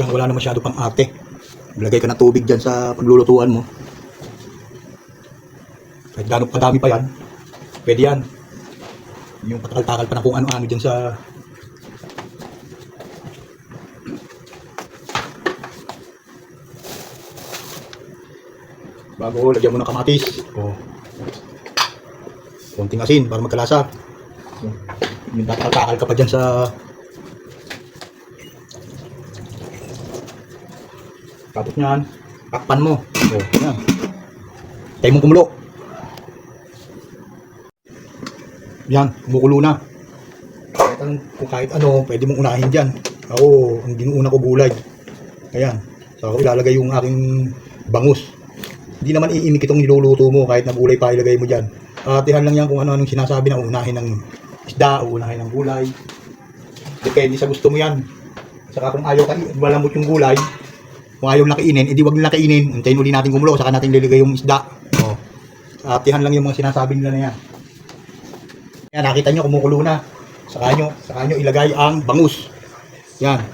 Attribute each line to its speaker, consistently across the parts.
Speaker 1: sinigang wala na masyado pang ate. Lagay ka ng tubig dyan sa paglulutuan mo. Kahit gano'ng kadami pa yan, pwede yan. Yung patakal-takal pa na kung ano-ano dyan sa... Bago, lagyan mo ng kamatis. O. Konting asin para magkalasa. Yung tatakal-takal ka pa dyan sa... Tapos niyan, takpan mo. O, yan. Tayo mo kumulo. Yan, kumukulo na. Kahit anong, kung kahit ano, pwede mong unahin dyan. Ako, ang ginuuna ko gulay. Ayan. So ako ilalagay yung aking bangus. Hindi naman iimik itong niluluto mo kahit na gulay pa ilagay mo dyan. Atihan lang yan kung ano-anong sinasabi na unahin ng isda unahin ng gulay. Depende sa gusto mo yan. Saka kung ayaw ka, malambot yung gulay, kung ayaw na kainin, edi wag nila kainin. Antayin uli natin kumulo, saka natin liligay yung isda. O. Atihan lang yung mga sinasabi nila na yan. Yan, nakita nyo, kumukulo na. Saka nyo, saka nyo ilagay ang bangus. Yan.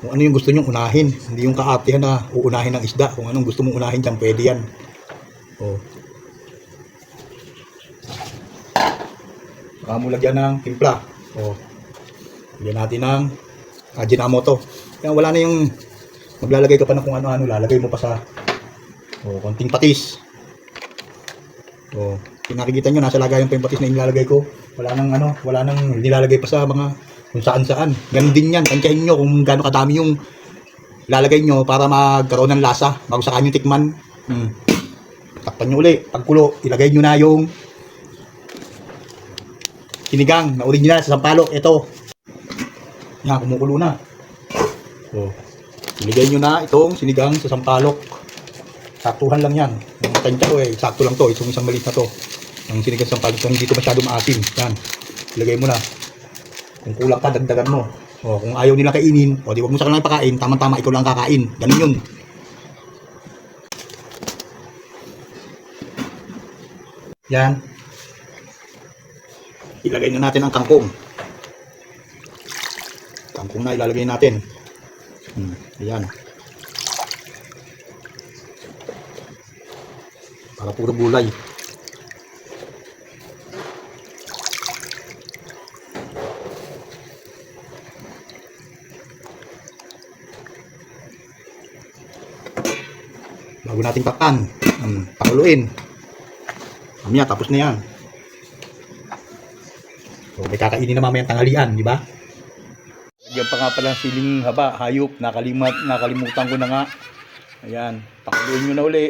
Speaker 1: Kung ano yung gusto nyo unahin. Hindi yung kaatihan na uunahin ng isda. Kung anong gusto mong unahin dyan, pwede yan. O. Saka mo lagyan ng timpla. O. Lagyan natin ng Ajinomoto. Yan, wala na yung maglalagay ka pa ng kung ano-ano. Lalagay mo pa sa o, konting patis. O, kung nakikita nyo, nasa lagayan pa yung patis na inilalagay ko. Wala nang ano, wala nang nilalagay pa sa mga kung saan saan. Ganun din yan. Tansyahin nyo kung gaano kadami yung lalagay nyo para magkaroon ng lasa bago sa kanyang tikman. Hmm. Takpan nyo uli. Pagkulo, ilagay nyo na yung sinigang na original sa sampalok. Ito. Yan, kumukulo na. O, iligay nyo na itong sinigang sa sampalok. Saktuhan lang yan. Yung tansya ko eh, sakto lang to. Itong isang maliit na to. Ang sinigang sa sampalok, kung hindi to masyado maasim. Yan. Ilagay mo na. Kung kulang ka, dagdagan mo. O, kung ayaw nila kainin, o di wag mo sa kanila ipakain, tama-tama ikaw lang kakain. Ganun yun. Yan. Ilagay na natin ang kangkong. Kangkong na ilalagay natin. Hmm, ayan. Para puro gulay. Bago nating takpan, um, pakuluin. Mamaya, tapos na yan. So, may kakainin na mamaya tanghalian, di ba? Yan pa nga pala siling haba, hayop, nakalimat, nakalimutan ko na nga. Ayan, pakuluin nyo na uli.